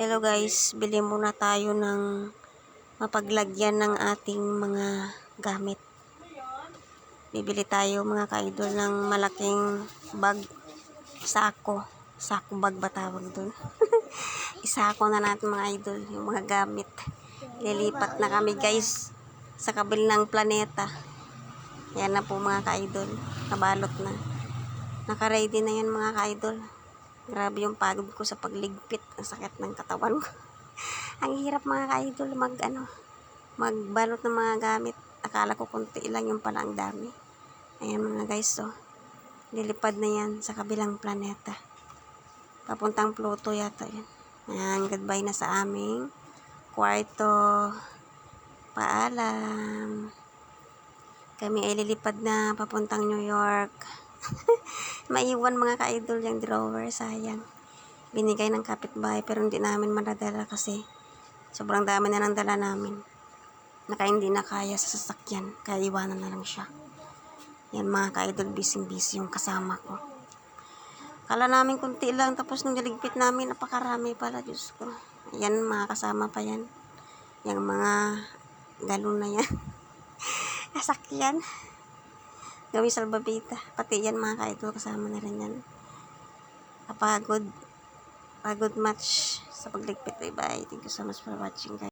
Hello guys, bili muna tayo ng mapaglagyan ng ating mga gamit. Bibili tayo mga ka-idol ng malaking bag, sako. Sako bag ba tawag dun? Isako na natin mga idol, yung mga gamit. Lilipat na kami guys sa kabilang planeta. Yan na po mga ka-idol, nabalot na. Naka-ready na yan mga ka-idol. Grabe yung pagod ko sa pagligpit. Ang sakit ng katawan ko. Ang hirap mga ka-idol mag ano, magbalot ng mga gamit. Akala ko konti lang yung pala ang dami. Ayan mga guys, so. Lilipad na yan sa kabilang planeta. Papuntang Pluto yata yan. Ayan, goodbye na sa aming kwarto. Paalam. Kami ay lilipad na papuntang New York. Maiwan mga ka-idol yung drawer, sayang. Binigay ng kapitbahay pero hindi namin madadala kasi sobrang dami na ng dala namin. Naka hindi na kaya sa sasakyan, kaya iwanan na lang siya. Yan mga ka-idol, busy-busy yung kasama ko. Kala namin kunti lang, tapos nung niligpit namin, napakarami pala, Diyos ko. Yan, mga kasama pa yan. Yung mga galon na yan. Nasakyan. Gawin salbabita. Pati yan mga ka-idol, kasama na rin yan. Kapagod. Pagod match sa pagligpit. Bye-bye. Thank you so much for watching guys.